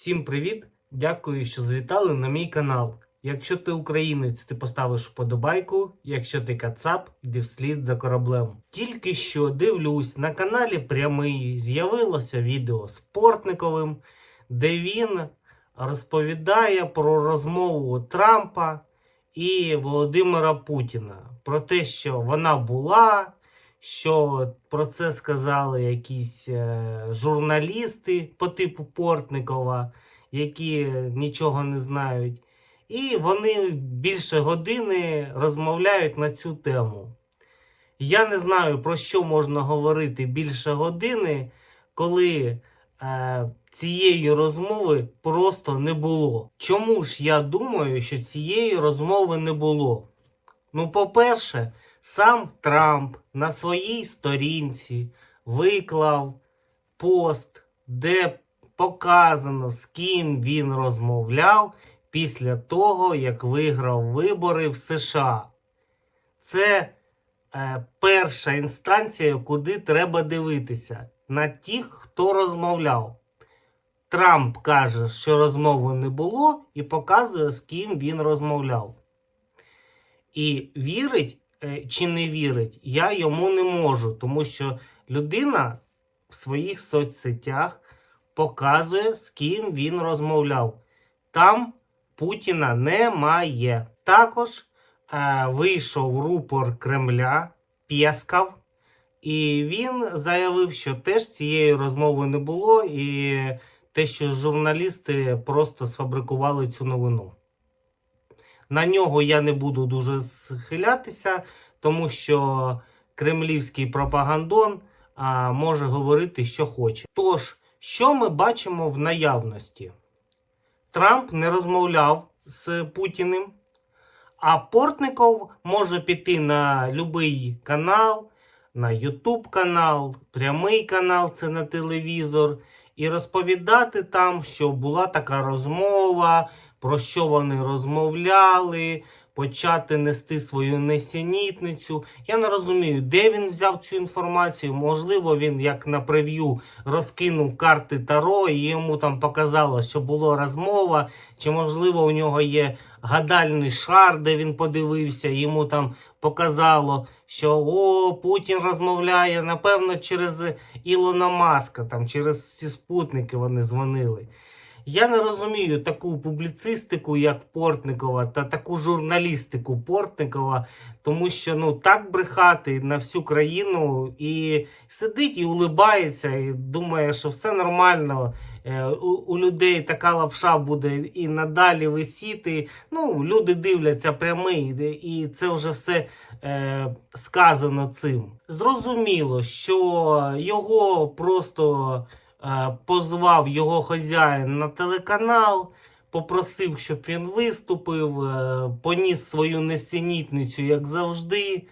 Всім привіт! Дякую, що завітали на мій канал. Якщо ти українець, ти поставиш вподобайку. Якщо ти кацап, йди вслід за кораблем. Тільки що дивлюсь на каналі прямий з'явилося відео з Портниковим, де він розповідає про розмову Трампа і Володимира Путіна. Про те, що вона була, що про це сказали якісь е, журналісти по типу Портникова, які нічого не знають. І вони більше години розмовляють на цю тему. Я не знаю, про що можна говорити більше години, коли е, цієї розмови просто не було. Чому ж я думаю, що цієї розмови не було? Ну, по-перше, сам Трамп на своїй сторінці виклав пост, де показано, з ким він розмовляв після того, як виграв вибори в США. Це е, перша інстанція, куди треба дивитися на тих, хто розмовляв. Трамп каже, що розмови не було, і показує, з ким він розмовляв. І вірить чи не вірить, я йому не можу, тому що людина в своїх соцсетях показує, з ким він розмовляв. Там Путіна немає. Також е, вийшов рупор Кремля Пєскав, і він заявив, що теж цієї розмови не було, і те, що журналісти просто сфабрикували цю новину. На нього я не буду дуже схилятися, тому що кремлівський пропагандон а, може говорити, що хоче. Тож, що ми бачимо в наявності? Трамп не розмовляв з Путіним, а Портников може піти на будь-який канал, на YouTube канал, прямий канал, це на телевізор, і розповідати там, що була така розмова, про що вони розмовляли, почати нести свою несенітницю. Я не розумію, де він взяв цю інформацію. Можливо, він як на прев'ю розкинув карти Таро і йому там показало, що була розмова, чи можливо у нього є гадальний шар, де він подивився, йому там показало, що о, Путін розмовляє, напевно, через Ілона Маска, там через ці спутники вони дзвонили. Я не розумію таку публіцистику, як Портникова, та таку журналістику Портникова, тому що ну так брехати на всю країну і сидить і улибається, і думає, що все нормально. Е, У, людей така лапша буде і надалі висіти. Ну, люди дивляться прямий, і це вже все е, сказано цим. Зрозуміло, що його просто позвав його хазяїн на телеканал, попросив, щоб він виступив, е, поніс свою несенітницю, як завжди.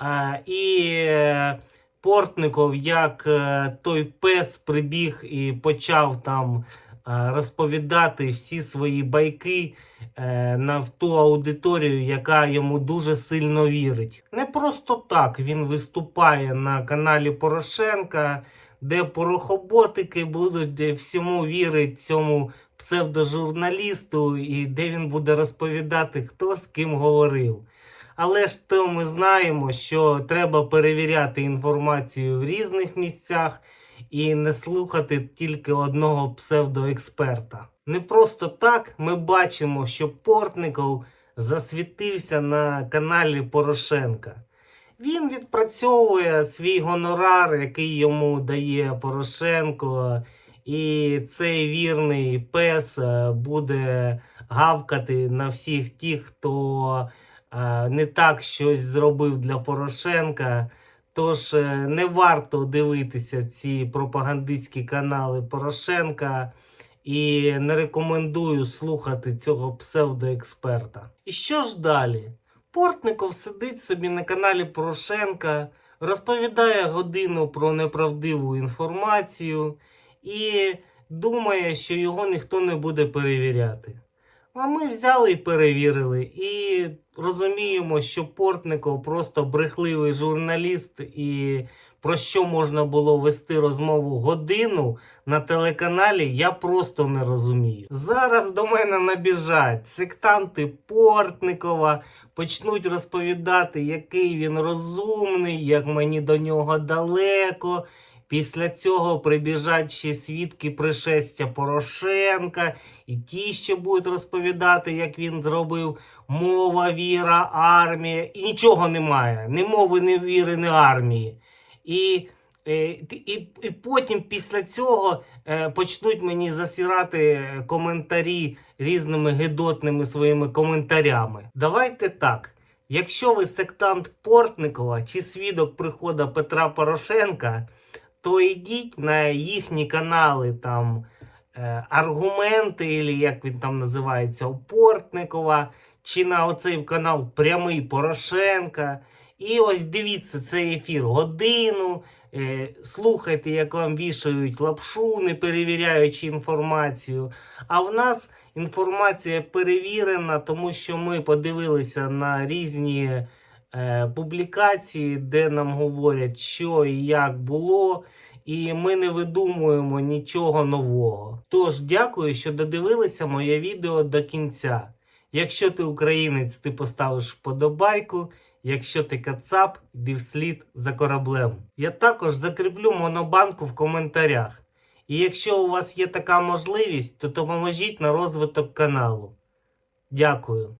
Е, і е, Портников, як е, той пес, прибіг і почав там е, розповідати всі свої байки е, на ту аудиторію, яка йому дуже сильно вірить. Не просто так він виступає на каналі Порошенка, де порохоботики будуть всьому вірити цьому псевдожурналісту, і де він буде розповідати, хто з ким говорив. Але ж то ми знаємо, що треба перевіряти інформацію в різних місцях і не слухати тільки одного псевдоексперта. Не просто так ми бачимо, що Портников засвітився на каналі Порошенка. Він відпрацьовує свій гонорар, який йому дає Порошенко, і цей вірний пес е, буде гавкати на всіх тих, хто е, не так щось зробив для Порошенка. Тож е, не варто дивитися ці пропагандистські канали Порошенка і не рекомендую слухати цього псевдоексперта. І що ж далі? Портников сидить собі на каналі Порошенка, розповідає годину про неправдиву інформацію і думає, що його ніхто не буде перевіряти. А ми взяли і перевірили. І розуміємо, що Портников просто брехливий журналіст і про що можна було вести розмову годину на телеканалі, я просто не розумію. Зараз до мене набіжать сектанти Портникова, почнуть розповідати, який він розумний, як мені до нього далеко. Після цього прибіжать ще свідки пришестя Порошенка, і ті, що будуть розповідати, як він зробив мова, віра, армія. І нічого немає. Ні мови, ні віри, ні армії. І, е, і, і потім після цього е, почнуть мені засірати е, коментарі різними гидотними своїми коментарями. Давайте так. Якщо ви сектант Портникова чи свідок приходу Петра Порошенка, то йдіть на їхні канали там аргументи, або як він там називається, у Портникова, чи на оцей канал Прямий Порошенка. І ось дивіться цей ефір годину. Е, слухайте, як вам вішають лапшу, не перевіряючи інформацію. А в нас інформація перевірена, тому що ми подивилися на різні е, публікації, де нам говорять, що і як було, і ми не видумуємо нічого нового. Тож дякую, що додивилися моє відео до кінця. Якщо ти українець, ти поставиш вподобайку. Якщо ти кацап, йди вслід за кораблем. Я також закріплю монобанку в коментарях. І якщо у вас є така можливість, то допоможіть на розвиток каналу. Дякую.